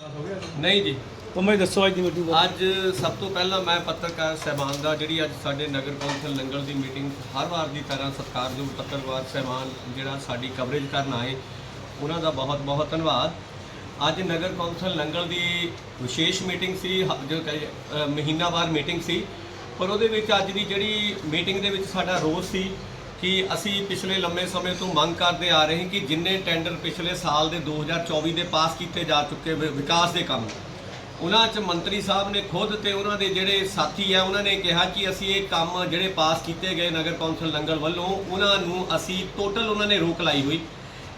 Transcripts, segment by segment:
ਨਹੀਂ ਜੀ। ਮੈਨੂੰ ਦੱਸੋ ਅੱਜ ਦੀ ਮੀਟਿੰਗ ਅੱਜ ਸਭ ਤੋਂ ਪਹਿਲਾਂ ਮੈਂ ਪੱਤਰਕਾਰ ਸਹਿਬਾਨ ਦਾ ਜਿਹੜੀ ਅੱਜ ਸਾਡੇ ਨਗਰ ਕੌਂਸਲ ਨੰਗਲ ਦੀ ਮੀਟਿੰਗ ਹਰ ਵਾਰ ਦੀ ਤਰ੍ਹਾਂ ਸਤਿਕਾਰਯੋਗ ਪੱਤਰਕਾਰ ਸਹਿਬਾਨ ਜਿਹੜਾ ਸਾਡੀ ਕਵਰੇਜ ਕਰਨ ਆਏ ਉਹਨਾਂ ਦਾ ਬਹੁਤ ਬਹੁਤ ਧੰਨਵਾਦ। ਅੱਜ ਨਗਰ ਕੌਂਸਲ ਨੰਗਲ ਦੀ ਵਿਸ਼ੇਸ਼ ਮੀਟਿੰਗ ਸੀ ਜੋ ਮਹੀਨਾਵਾਰ ਮੀਟਿੰਗ ਸੀ। ਪਰ ਉਹਦੇ ਵਿੱਚ ਅੱਜ ਦੀ ਜਿਹੜੀ ਮੀਟਿੰਗ ਦੇ ਵਿੱਚ ਸਾਡਾ ਰੋਸ ਸੀ ਕਿ ਅਸੀਂ ਪਿਛਲੇ ਲੰਮੇ ਸਮੇਂ ਤੋਂ ਮੰਗ ਕਰਦੇ ਆ ਰਹੇ ਹਾਂ ਕਿ ਜਿੰਨੇ ਟੈਂਡਰ ਪਿਛਲੇ ਸਾਲ ਦੇ 2024 ਦੇ ਪਾਸ ਕੀਤੇ ਜਾ ਚੁੱਕੇ ਵਿਕਾਸ ਦੇ ਕੰਮ, ਉਹਨਾਂ 'ਚ ਮੰਤਰੀ ਸਾਹਿਬ ਨੇ ਖੁਦ ਤੇ ਉਹਨਾਂ ਦੇ ਜਿਹੜੇ ਸਾਥੀ ਆ, ਉਹਨਾਂ ਨੇ ਕਿਹਾ ਕਿ ਅਸੀਂ ਇਹ ਕੰਮ ਜਿਹੜੇ ਪਾਸ ਕੀਤੇ ਗਏ ਨਗਰ ਕੌਂਸਲ ਨੰਗਲ ਵੱਲੋਂ, ਉਹਨਾਂ ਨੂੰ ਅਸੀਂ ਟੋਟਲ ਉਹਨਾਂ ਨੇ ਰੋਕ ਲਾਈ ਹੋਈ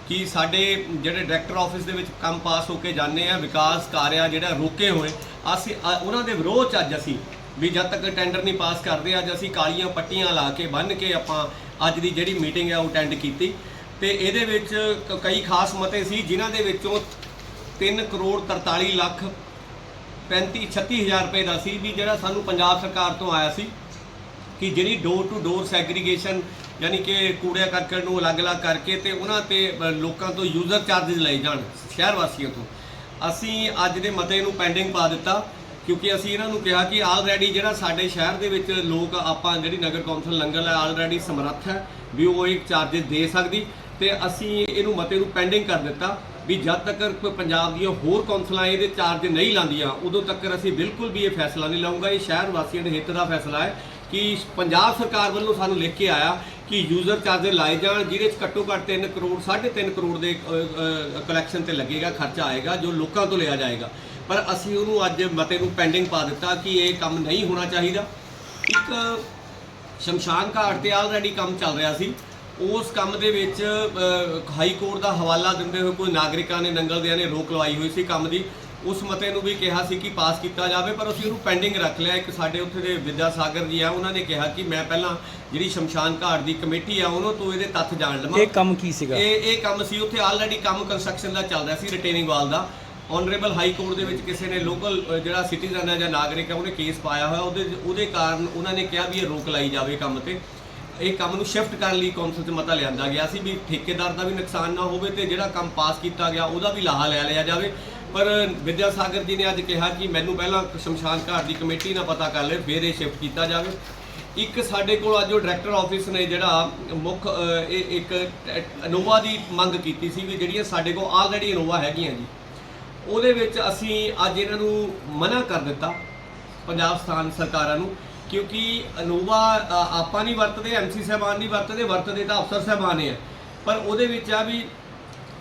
ਕਿ ਸਾਡੇ ਜਿਹੜੇ ਡਾਇਰੈਕਟਰ ਆਫਿਸ ਦੇ ਵਿੱਚ ਕੰਮ ਪਾਸ ਹੋ ਕੇ ਜਾਂਦੇ ਆ, ਵਿਕਾਸ ਕਾਰਿਆ ਜਿਹੜਾ ਰੋਕੇ ਹੋਏ, ਅਸੀਂ ਉਹਨਾਂ ਦੇ ਵਿਰੋਧ 'ਚ ਅੱਜ ਅਸੀਂ ਵੀ ਜਦ ਤੱਕ ਟੈਂਡਰ ਨਹੀਂ ਪਾਸ ਕਰਦੇ, ਅੱਜ ਅਸੀਂ ਕਾਲੀਆਂ ਪੱਟੀਆਂ ਲਾ ਕੇ ਬੰਨ੍ਹ ਕੇ ਆਪਾਂ ਅੱਜ ਦੀ ਜਿਹੜੀ ਮੀਟਿੰਗ ਹੈ ਉਹ ਅਟੈਂਡ ਕੀਤੀ ਤੇ ਇਹਦੇ ਵਿੱਚ ਕ- ਕਈ ਖਾਸ ਮਤੇ ਸੀ ਜਿਨ੍ਹਾਂ ਦੇ ਵਿੱਚੋਂ 3 ਕਰੋੜ 43 ਲੱਖ 35 36000 ਰੁਪਏ ਦਾ ਸੀ ਵੀ ਜਿਹੜਾ ਸਾਨੂੰ ਪੰਜਾਬ ਸਰਕਾਰ ਤੋਂ ਆਇਆ ਸੀ ਕਿ ਜਿਹੜੀ ਡੋਰ ਟੂ ਡੋਰ ਸੈਗਰੀਗੇਸ਼ਨ ਯਾਨੀ ਕਿ ਕੂੜਿਆ ਕਰਕਟ ਨੂੰ ਅਲੱਗ-ਅਲੱਗ ਕਰਕੇ ਤੇ ਉਹਨਾਂ ਤੇ ਅ, ਲੋਕਾਂ ਤੋਂ ਯੂਜ਼ਰ ਚਾਰजेस ਲਏ ਜਾਣ ਸ਼ਹਿਰ ਵਾਸੀਆਂ ਤੋਂ। ਅਸੀਂ ਅੱਜ ਦੇ ਮਤੇ ਨੂੰ ਪੈਂਡਿੰਗ ਪਾ ਦਿੱਤਾ। ਕਿਉਂਕਿ ਅਸੀਂ ਇਹਨਾਂ ਨੂੰ ਕਿਹਾ ਕਿ ਆਲਰੇਡੀ ਜਿਹੜਾ ਸਾਡੇ ਸ਼ਹਿਰ ਦੇ ਵਿੱਚ ਲੋਕ ਆਪਾਂ ਜਿਹੜੀ ਨਗਰ ਕੌਂਸਲ ਲੰਗਰ ਹੈ ਆਲਰੇਡੀ ਸਮਰੱਥ ਹੈ ਵੀ ਉਹ ਇੱਕ ਚਾਰजेस ਦੇ ਸਕਦੀ ਤੇ ਅਸੀਂ ਇਹਨੂੰ ਮਤੇ ਨੂੰ ਪੈਂਡਿੰਗ ਕਰ ਦਿੱਤਾ ਵੀ ਜਦ ਤੱਕ ਪੰਜਾਬ ਦੀਆਂ ਹੋਰ ਕੌਂਸਲਾਂ ਇਹਦੇ ਚਾਰਜ ਨਹੀਂ ਲਾਉਂਦੀਆਂ, ਉਦੋਂ ਤੱਕ ਅਸੀਂ ਬਿਲਕੁਲ ਵੀ ਇਹ ਫੈਸਲਾ ਨਹੀਂ ਲਵਾਂਗਾ ਇਹ ਸ਼ਹਿਰ ਵਾਸੀਆਂ ਦੇ ਹਿੱਤ ਦਾ ਫੈਸਲਾ ਹੈ ਕਿ ਪੰਜਾਬ ਸਰਕਾਰ ਵੱਲੋਂ ਸਾਨੂੰ ਲਿਖ ਕੇ ਆਇਆ ਕਿ ਯੂਜ਼ਰ ਚਾਰਜਰ ਲਾਏ ਜਾਣ, ਜਿਹਦੇ ਚ ਘੱਟੋ ਘੱਟ 3 ਕਰੋੜ 3.5 ਕਰੋੜ ਦੇ ਕਲੈਕਸ਼ਨ ਤੇ ਲੱਗੇਗਾ, ਖਰਚਾ ਆਏਗਾ, ਜੋ ਲੋਕਾਂ ਤੋਂ ਲਿਆ ਜਾਏਗਾ। ਪਰ ਅਸੀਂ ਉਹਨੂੰ ਅੱਜ ਮਤੇ ਨੂੰ ਪੈਂਡਿੰਗ ਪਾ ਦਿੱਤਾ ਕਿ ਇਹ ਕੰਮ ਨਹੀਂ ਹੋਣਾ ਚਾਹੀਦਾ। ਇੱਕ ਸ਼ਮਸ਼ਾਨ ਘਾਟ ਤੇ ਆਲਰੇਡੀ ਕੰਮ ਚੱਲ ਰਿਹਾ ਸੀ। ਉਸ ਕੰਮ ਦੇ ਵਿੱਚ ਹਾਈ ਕੋਰਟ ਦਾ ਹਵਾਲਾ ਦਿੰਦੇ ਹੋਏ ਕੋਈ ਨਾਗਰਿਕਾਂ ਨੇ, ਨੰਗਲਦਿਆਂ ਨੇ ਰੋਕ ਲਵਾਈ ਹੋਈ ਸੀ ਕੰਮ ਦੀ। ਉਸ ਮਤੇ ਨੂੰ ਵੀ ਕਿਹਾ ਸੀ ਕਿ ਪਾਸ ਕੀਤਾ ਜਾਵੇ ਪਰ ਅਸੀਂ ਉਹਨੂੰ ਪੈਂਡਿੰਗ ਰੱਖ ਲਿਆ। ਇੱਕ ਸਾਡੇ ਉੱਥੇ ਦੇ ਵਿਦਿਆ ਸਾਗਰ ਜੀ ਆ ਉਹਨਾਂ ਨੇ ਕਿਹਾ ਕਿ ਮੈਂ ਪਹਿਲਾਂ ਜਿਹੜੀ ਸ਼ਮਸ਼ਾਨ ਘਾਟ ਦੀ ਕਮੇਟੀ ਆ ਉਹਨਾਂ ਤੋਂ ਇਹਦੇ ਤੱਥ ਜਾਣ ਲਵਾਂ। ਇਹ ਕੰਮ ਕੀ ਸੀਗਾ? ਇਹ ਇਹ ਕੰਮ ਸੀ ਉੱਥੇ ਆਲਰੇਡੀ ਕੰਮ ਕੰਸਟਰਕਸ਼ਨ ਦਾ ਚੱਲ ਰਿਹਾ ਸੀ ਰਿਟੇਨਿੰਗ ਵਾਲ ਦਾ। ਆਨਰੇਬਲ ਹਾਈ ਕੋਰਟ ਦੇ ਵਿੱਚ ਕਿਸੇ ਨੇ ਲੋਕਲ ਜਿਹੜਾ ਸਿਟੀਜ਼ਨ ਹੈ ਜਾਂ ਨਾਗਰਿਕ ਹੈ ਉਹਨੇ ਕੇਸ ਪਾਇਆ ਹੋਇਆ। ਉਹਦੇ ਉਹਦੇ ਕਾਰਨ ਉਹਨਾਂ ਨੇ ਕਿਹਾ ਵੀ ਇਹ ਰੋਕ ਲਾਈ ਜਾਵੇ ਕੰਮ ਤੇ। ਇਹ ਕੰਮ ਨੂੰ ਸ਼ਿਫਟ ਕਰਨ ਲਈ ਕੌਂਸਲ 'ਚ ਮਤਾ ਲਿਆਂਦਾ ਗਿਆ ਸੀ ਵੀ ਠੇਕੇਦਾਰ ਦਾ ਵੀ ਨੁਕਸਾਨ ਨਾ ਹੋਵੇ ਤੇ ਜਿਹੜਾ ਕੰਮ ਪਾਸ ਕੀਤਾ ਗਿਆ ਉਹਦਾ ਵੀ ਲਾਹਾ ਲੈ ਲਿਆ ਜਾਵੇ। ਪਰ ਵਿਦਿਆ ਸਾਗਰ ਜੀ ਨੇ ਅੱਜ ਕਿਹਾ ਕਿ ਮੈਨੂੰ ਪਹਿਲਾਂ ਸ਼ਮਸ਼ਾਨ ਘਾਟ ਦੀ ਕਮੇਟੀ ਨਾਲ ਪਤਾ ਕਰ ਲੈ, ਫਿਰ ਇਹ ਸ਼ਿਫਟ ਕੀਤਾ ਜਾਵੇ। ਇੱਕ ਸਾਡੇ ਕੋਲ ਅੱਜ ਉਹ ਡਾਇਰੈਕਟਰ ਆਫਿਸ ਨੇ ਜਿਹੜਾ ਮੁੱਖ ਇਹ ਇੱਕ ਇਨੋਵਾ ਦੀ ਮੰਗ ਕੀਤੀ ਸੀ ਵੀ ਜਿਹੜੀਆਂ ਸਾਡੇ ਕੋਲ ਆਲਰੇਡੀ ਇਨੋਵਾ ਹੈਗੀਆਂ ਜੀ, ਉਹਦੇ ਵਿੱਚ ਅਸੀਂ ਅੱਜ ਇਹਨਾਂ ਨੂੰ ਮਨਾ ਕਰ ਦਿੱਤਾ ਪੰਜਾਬ ਸਥਾਨ ਸਰਕਾਰਾਂ ਨੂੰ, ਕਿਉਂਕਿ ਅਨੋਵਾ ਆਪਾਂ ਨਹੀਂ ਵਰਤਦੇ ਐਮਸੀ ਸਾਹਿਬਾਨ ਨਹੀਂ ਵਰਤਦੇ ਵਰਤਦੇ ਤਾਂ ਅਫਸਰ ਸਾਹਿਬਾਨ ਹੈ ਪਰ ਉਹਦੇ ਵਿੱਚ ਆ ਵੀ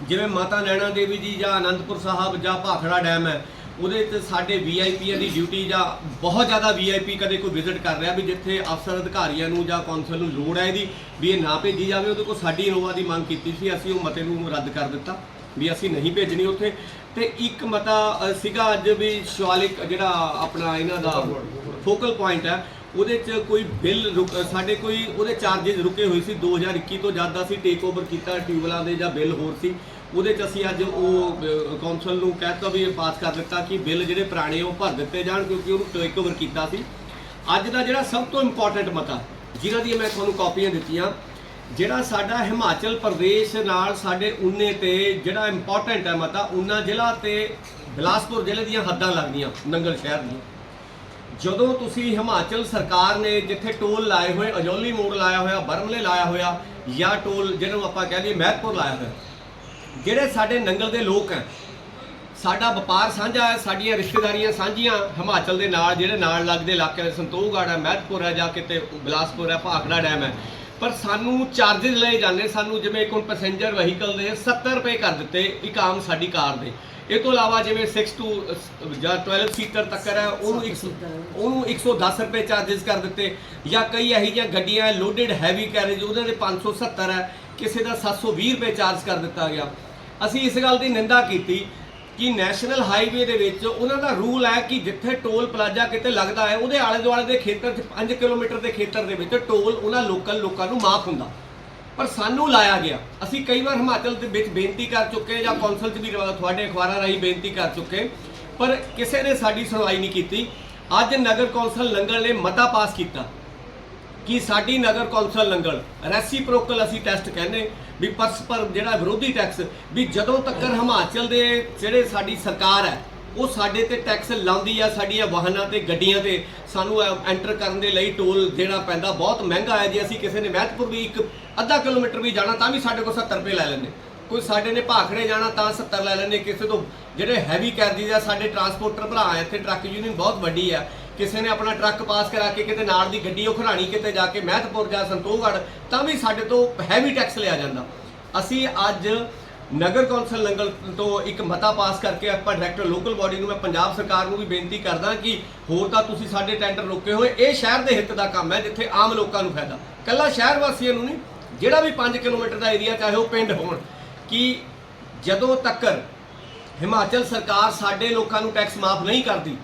ਜਿਵੇਂ ਮਾਤਾ ਨੈਣਾ ਦੇਵੀ ਜੀ ਜਾਂ ਆਨੰਦਪੁਰ ਸਾਹਿਬ ਜਾਂ ਭਾਖੜਾ ਡੈਮ ਹੈ, ਉਹਦੇ ਤੇ ਸਾਡੇ ਵੀਆਈਪੀਆਂ ਦੀ ਡਿਊਟੀ ਜਾਂ ਬਹੁਤ ਜ਼ਿਆਦਾ ਵੀਆਈਪੀ ਕਦੇ ਕੋਈ ਵਿਜ਼ਿਟ ਕਰ ਰਿਹਾ ਵੀ ਜਿੱਥੇ ਅਫਸਰ ਅਧਿਕਾਰੀਆਂ ਨੂੰ ਜਾਂ ਕੌਂਸਲ ਨੂੰ ਲੋੜ ਹੈ ਇਹਦੀ, ਵੀ ਇਹ ਨਾ ਭੇਜੀ ਜਾਵੇ, ਉਹਦੇ ਕੋਲ ਸਾਡੀ ਇਨੋਵਾ ਦੀ ਮੰਗ ਕੀਤੀ ਸੀ, ਅਸੀਂ ਉਹ ਮਤੇ ਨੂੰ ਰੱਦ ਕਰ ਦਿੱਤਾ, ਵੀ ਅਸੀਂ ਨਹੀਂ ਭੇਜਣੀ ਉੱਥੇ। ਤੇ ਇੱਕ ਮਤਾ ਸੀਗਾ ਅੱਜ ਵੀ ਸ਼ਿਵਾਲਿਕ ਜਿਹੜਾ ਆਪਣਾ ਇਹਨਾਂ ਦਾ ਫੋਕਲ ਪੁਆਇੰਟ ਹੈ ਉਹਦੇ 'ਚ ਕੋਈ ਬਿੱਲ ਰੁਕ- ਸਾਡੇ ਕੋਈ ਉਹਦੇ ਚਾਰजेस ਰੁਕੇ ਹੋਏ ਸੀ 2021 ਤੋਂ ਜਦ ਅਸੀਂ ਟੇਕ ਓਵਰ ਕੀਤਾ ਟਿਊਬਲਾਂ ਦੇ ਜਾਂ ਬਿੱਲ ਹੋਰ ਸੀ, ਉਹਦੇ 'ਚ ਅਸੀਂ ਅੱਜ ਉਹ ਕੌਂਸਲ ਨੂੰ ਕਹਿਤਾ ਵੀ ਇਹ ਪਾਸ ਕਰ ਦਿੱਤਾ ਕਿ ਬਿੱਲ ਜਿਹੜੇ ਪੁਰਾਣੇ ਉਹ ਭਰ ਦਿੱਤੇ ਜਾਣ ਕਿਉਂਕਿ ਉਹਨੂੰ ਟੇਕ ਓਵਰ ਕੀਤਾ ਸੀ। ਅੱਜ ਦਾ ਜਿਹੜਾ ਸਭ ਤੋਂ ਇੰਪੋਰਟੈਂਟ ਮਤਾ, ਜਿਹਨਾਂ ਦੀ ਮੈਂ ਤੁਹਾਨੂੰ ਕਾਪੀਆਂ ਦਿੱਤੀਆਂ, ਜਿਹੜਾ ਸਾਡਾ ਹਿਮਾਚਲ ਪ੍ਰਦੇਸ਼ ਨਾਲ ਸਾਡੇ ਉਨੇ ਤੇ ਜਿਹੜਾ ਇੰਪੋਰਟੈਂਟ ਹੈ ਮਤਾ, ਉਨਾ ਜ਼ਿਲ੍ਹਾ ਤੇ ਬਿਲਾਸਪੁਰ ਜ਼ਿਲ੍ਹੇ ਦੀਆਂ ਹੱਦਾਂ ਲੱਗਦੀਆਂ, ਨੰਗਲ ਸ਼ਹਿਰ ਦੀਆਂ। ਜਦੋਂ ਤੁਸੀਂ ਹਿਮਾਚਲ ਸਰਕਾਰ ਨੇ ਜਿੱਥੇ ਟੋਲ ਲਾਏ ਹੋਏ, ਅਜੋਲੀ ਮੋੜ ਲਾਇਆ ਹੋਇਆ, ਬਰਮਲੇ ਲਾਇਆ ਹੋਇਆ ਜਾਂ ਟੋਲ ਜਿਹਨੂੰ ਆਪਾਂ ਕਹਿੰਦੇ ਮਹਿਤਪੁਰ ਲਾਇਆ ਹੋਇਆ, ਜਿਹੜੇ ਸਾਡੇ ਨੰਗਲ ਦੇ ਲੋਕ ਹੈ, ਸਾਡਾ ਵਪਾਰ ਸਾਂਝਾ ਹੈ, ਸਾਡੀਆਂ ਰਿਸ਼ਤੇਦਾਰੀਆਂ ਸਾਂਝੀਆਂ ਹਿਮਾਚਲ ਦੇ ਨਾਲ, ਜਿਹੜੇ ਨਾਲ ਲੱਗਦੇ ਇਲਾਕੇ ਨੇ, ਸੰਤੋਖਗੜ੍ਹ ਹੈ, ਮਹਿਤਪੁਰ ਹੈ, ਜਾਂ ਕਿਤੇ ਬਿਲਾਸਪੁਰ ਹੈ, ਭਾਖੜਾ ਡੈਮ ਹੈ, ਪਰ ਸਾਨੂੰ ਚਾਰजेस ਲਏ ਜਾਂਦੇ, ਸਾਨੂੰ ਜਿਵੇਂ ਇੱਕ ਹੁਣ ਪੈਸੇਂਜਰ ਵਹੀਕਲ ਦੇ 70 ਰੁਪਏ ਕਰ ਦਿੱਤੇ ਇੱਕ ਆਮ ਸਾਡੀ ਕਾਰ ਦੇ ਇਹ ਤੋਂ ਇਲਾਵਾ ਜਿਵੇਂ 6 ਟੂ ਜਾਂ 12 ਸੀਟਰ ਤੱਕ ਹੈ ਉਹਨੂੰ ਇੱਕ ਉਹਨੂੰ 110 ਰੁਪਏ ਚਾਰजेस ਕਰ ਦਿੱਤੇ। ਜਾਂ ਕਈ ਇਹੋ ਜਿਹੀਆਂ ਗੱਡੀਆਂ ਲੋਡਡ ਹੈਵੀ ਕੈਰੇਜ ਉਹਦੇ ਦੇ 570 ਹੈ ਕਿਸੇ ਦਾ 720 ਰੁਪਏ ਚਾਰਜ ਕਰ ਦਿੱਤਾ ਗਿਆ। ਅਸੀਂ ਇਸ ਗੱਲ ਦੀ ਨਿੰਦਾ ਕੀਤੀ ਕਿ ਨੈਸ਼ਨਲ ਹਾਈਵੇ ਦੇ ਵਿੱਚ ਉਹਨਾਂ ਦਾ ਰੂਲ ਹੈ ਕਿ ਜਿੱਥੇ ਟੋਲ ਪਲਾਜ਼ਾ ਕਿਤੇ ਲੱਗਦਾ ਹੈ ਉਹਦੇ ਆਲੇ ਦੁਆਲੇ ਦੇ ਖੇਤਰ 'ਚ 5 ਕਿਲੋਮੀਟਰ ਦੇ ਖੇਤਰ ਦੇ ਵਿੱਚ ਟੋਲ ਉਹਨਾਂ ਲੋਕਲ ਲੋਕਾਂ ਨੂੰ ਮਾਫ ਹੁੰਦਾ। ਪਰ ਸਾਨੂੰ ਲਾਇਆ ਗਿਆ। ਅਸੀਂ ਕਈ ਵਾਰ ਹਿਮਾਚਲ ਦੇ ਵਿੱਚ ਬੇਨਤੀ ਕਰ ਚੁੱਕੇ ਜਾਂ ਕੌਂਸਲ 'ਚ ਵੀ ਤੁਹਾਡੇ ਅਖਬਾਰਾਂ ਰਾਹੀਂ ਬੇਨਤੀ ਕਰ ਚੁੱਕੇ ਪਰ ਕਿਸੇ ਨੇ ਸਾਡੀ ਸੁਣਵਾਈ ਨਹੀਂ ਕੀਤੀ। ਅੱਜ ਨਗਰ ਕੌਂਸਲ ਲੰਗਲ ਨੇ ਮਤਾ ਪਾਸ ਕੀਤਾ ਕਿ ਸਾਡੀ ਨਗਰ ਕੌਂਸਲ ਨੰਗਲ ਰੈਸੀਪ੍ਰੋਕਲ ਅਸੀਂ ਟੈਸਟ ਕਹਿੰਦੇ ਵੀ ਪਰਸਪਰ ਜਿਹੜਾ ਵਿਰੋਧੀ ਟੈਕਸ ਵੀ ਜਦੋਂ ਤੱਕ ਹਿਮਾਚਲ ਦੇ ਜਿਹੜੇ ਸਾਡੀ ਸਰਕਾਰ ਹੈ ਉਹ ਸਾਡੇ ਤੇ ਟੈਕਸ ਲਾਉਂਦੀ ਆ, ਸਾਡੀਆਂ ਵਾਹਨਾਂ ਤੇ, ਗੱਡੀਆਂ ਤੇ, ਸਾਨੂੰ ਐਂਟਰ ਕਰਨ ਦੇ ਲਈ ਟੋਲ ਦੇਣਾ ਪੈਂਦਾ। ਬਹੁਤ ਮਹਿੰਗਾ ਹੈ ਜੇ, ਅਸੀਂ ਕਿਸੇ ਨੇ ਮਹਿਤਪੁਰ ਵੀ ਇੱਕ ਅੱਧਾ ਕਿਲੋਮੀਟਰ ਵੀ ਜਾਣਾ, ਤਾਂ ਵੀ ਸਾਡੇ ਕੋਲ 70 ਰੁਪਏ ਲੈ ਲੈਂਦੇ। ਕੋਈ ਸਾਡੇ ਨੇ ਭਾਖੜੇ ਜਾਣਾ, ਤਾਂ 70 ਲੈ ਲੈਂਦੇ। ਕਿਸੇ ਤੋਂ ਜਿਹੜੇ ਹੈਵੀ ਕੈਦੀ ਆ, ਸਾਡੇ ਟਰਾਂਸਪੋਰਟਰ ਭਰਾ ਆ, ਇੱਥੇ ਟਰੱਕ ਯੂਨੀਅਨ ਬਹੁਤ ਵੱਡੀ ਆ। ਕਿਸੇ ਨੇ ਆਪਣਾ ਟਰੱਕ ਪਾਸ ਕਰਾ ਕੇ ਕਿਤੇ ਨਾਲ ਦੀ ਗੱਡੀ, ਉਹ ਖੜਾਣੀ ਕਿਤੇ ਜਾ ਕੇ ਮਹਿਤਪੁਰ ਜਾਂ ਸੰਤੋਖਗੜ੍ਹ, ਤਾਂ ਵੀ ਸਾਡੇ ਤੋਂ ਹੈਵੀ ਟੈਕਸ ਲਿਆ ਜਾਂਦਾ। ਅਸੀਂ ਅੱਜ ਨਗਰ ਕੌਂਸਲ ਨੰਗਲ ਤੋਂ ਇੱਕ ਮਤਾ ਪਾਸ ਕਰਕੇ ਆਪਾਂ ਡਾਇਰੈਕਟਰ ਲੋਕਲ ਬਾਡੀ ਨੂੰ ਮੈਂ ਪੰਜਾਬ ਸਰਕਾਰ ਨੂੰ ਵੀ ਬੇਨਤੀ ਕਰਦਾ ਕਿ ਹੋਰ ਤਾਂ ਤੁਸੀਂ ਸਾਡੇ ਟੈਂਡਰ ਰੋਕੇ ਹੋਏ। ਇਹ ਸ਼ਹਿਰ ਦੇ ਹਿੱਤ ਦਾ ਕੰਮ ਹੈ, ਜਿੱਥੇ ਆਮ ਲੋਕਾਂ ਨੂੰ ਫਾਇਦਾ। ਕੱਲਾ ਸ਼ਹਿਰ ਵਾਸੀਆਂ ਨੂੰ ਨਹੀਂ, ਜਿਹੜਾ ਵੀ 5 ਕਿਲੋਮੀਟਰ ਦਾ ਏਰੀਆ ਚਾਹੇ ਉਹ ਪਿੰਡ ਹੋਣ, ਕਿ ਜਦੋਂ ਤੱਕ ਹਿਮਾਚਲ ਸਰਕਾਰ ਸਾਡੇ ਲੋਕਾਂ ਨੂੰ ਟੈਕਸ ਮਾਫ ਨਹੀਂ ਕਰਦੀ,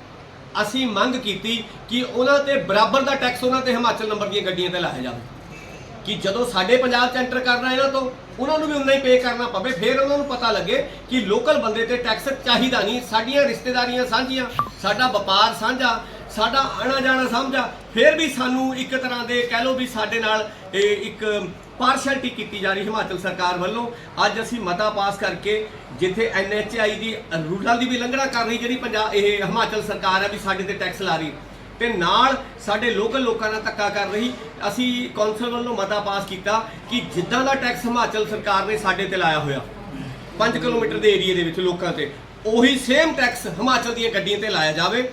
ਅਸੀਂ ਮੰਗ ਕੀਤੀ ਕਿ ਉਹਨਾਂ ਤੇ ਬਰਾਬਰ ਦਾ ਟੈਕਸ ਉਹਨਾਂ ਤੇ ਹਿਮਾਚਲ ਨੰਬਰ ਦੀਆਂ ਗੱਡੀਆਂ ਤੇ ਲਾਇਆ ਜਾਵੇ। ਕਿ ਜਦੋਂ ਸਾਡੇ ਪੰਜਾਬ ਚ ਐਂਟਰ ਕਰਨਾ ਇਹਨਾਂ ਤੋਂ ਉਹਨਾਂ ਨੂੰ ਵੀ ਉਨਾ ਹੀ ਪੇ ਕਰਨਾ ਪਵੇ, ਫਿਰ ਉਹਨਾਂ ਨੂੰ ਪਤਾ ਲੱਗੇ ਕਿ ਲੋਕਲ ਬੰਦੇ ਤੇ ਟੈਕਸ ਚਾਹੀਦਾ ਨਹੀਂ। ਸਾਡੀਆਂ ਰਿਸ਼ਤੇਦਾਰੀਆਂ ਸਾਂਝੀਆਂ, ਸਾਡਾ ਵਪਾਰ ਸਾਂਝਾ, ਸਾਡਾ ਆਣਾ ਜਾਣਾ ਸਾਂਝਾ। ਫਿਰ ਵੀ ਸਾਨੂੰ ਇੱਕ ਤਰ੍ਹਾਂ ਦੇ ਕਹਿ ਲਓ ਵੀ ਸਾਡੇ ਨਾਲ ਇਹ ਇੱਕ ਪਾਰਸ਼ੈਲਿਟੀ ਕੀਤੀ ਜਾ ਰਹੀ ਹਿਮਾਚਲ ਸਰਕਾਰ ਵੱਲੋਂ। ਅੱਜ ਅਸੀਂ ਮਤਾ ਪਾਸ ਕਰਕੇ ਜਿੱਥੇ ਐਨਐਚਆਈ ਦੀ ਰੂਲਾਂ ਦੀ ਵੀ ਉਲੰਘਣਾ ਕਰ ਰਹੀ, ਜਿਹੜੀ ਪੰਜਾਬ ਇਹ ਹਿਮਾਚਲ ਸਰਕਾਰ ਹੈ ਵੀ ਸਾਡੇ ਤੇ ਟੈਕਸ ਲਾ ਰਹੀ। ਤੇ ਨਾਲ ਸਾਡੇ ਲੋਕਲ ਲੋਕਾਂ ਨਾਲ ਧੱਕਾ ਕਰ ਰਹੀ ਅਸੀਂ ਕੌਂਸਲ ਵੱਲੋਂ ਮਤਾ ਪਾਸ ਕੀਤਾ ਕਿ ਜਿੱਦਾਂ ਦਾ ਟੈਕਸ ਹਿਮਾਚਲ ਸਰਕਾਰ ਨੇ ਸਾਡੇ ਤੇ ਲਾਇਆ ਹੋਇਆ 5 ਕਿਲੋਮੀਟਰ ਦੇ ਏਰੀਏ ਦੇ ਵਿੱਚ ਲੋਕਾਂ ਤੇ, ਉਹੀ ਸੇਮ ਟੈਕਸ ਹਿਮਾਚਲ ਦੀਆਂ ਗੱਡੀਆਂ ਤੇ ਲਾਇਆ ਜਾਵੇ,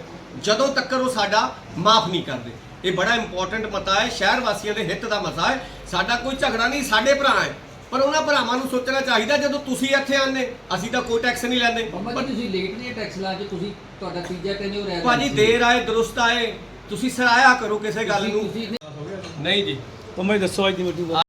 ਜਦੋਂ ਤੱਕ ਉਹ ਸਾਡਾ ਮਾਫ ਨਹੀਂ ਕਰਦੇ। ਇਹ ਬੜਾ ਇੰਪੋਰਟੈਂਟ ਮਤਾ ਹੈ, ਸ਼ਹਿਰ ਵਾਸੀਆਂ ਦੇ ਹਿੱਤ ਦਾ ਮਤਾ ਹੈ, ਸਾਡਾ ਕੋਈ ਝਗੜਾ ਨਹੀਂ, ਸਾਡੇ ਭਰਾ ਹੈ। ਪਰ ਉਹਨਾਂ ਭਰਾਵਾਂ ਨੂੰ ਸੋਚਣਾ ਚਾਹੀਦਾ ਜਦੋਂ ਤੁਸੀਂ ਇੱਥੇ ਆਉਂਦੇ ਅਸੀਂ ਤਾਂ ਕੋਈ ਟੈਕਸ ਨਹੀਂ ਲੈਂਦੇ। ਮੰਮਾ ਜੀ ਤੁਸੀਂ ਲੇਟ ਨਹੀਂ ਟੈਕਸ ਲਾ ਕੇ ਤੁਸੀਂ ਤੁਹਾਡਾ ਤੀਜਾ ਟੈਨਿਓਰ ਹੈ ਭਾਜੀ ਦੇਰ ਆਏ ਦਰੁਸਤ ਆਏ ਤੁਸੀਂ ਸਰਾਇਆ ਕਰੋ ਕਿਸੇ ਗੱਲ ਨੂੰ। ਨਹੀਂ ਜੀ। ਪੰਮਾ ਜੀ ਦੱਸੋ ਅੱਜ ਦੀ ਮੀਟਿੰਗ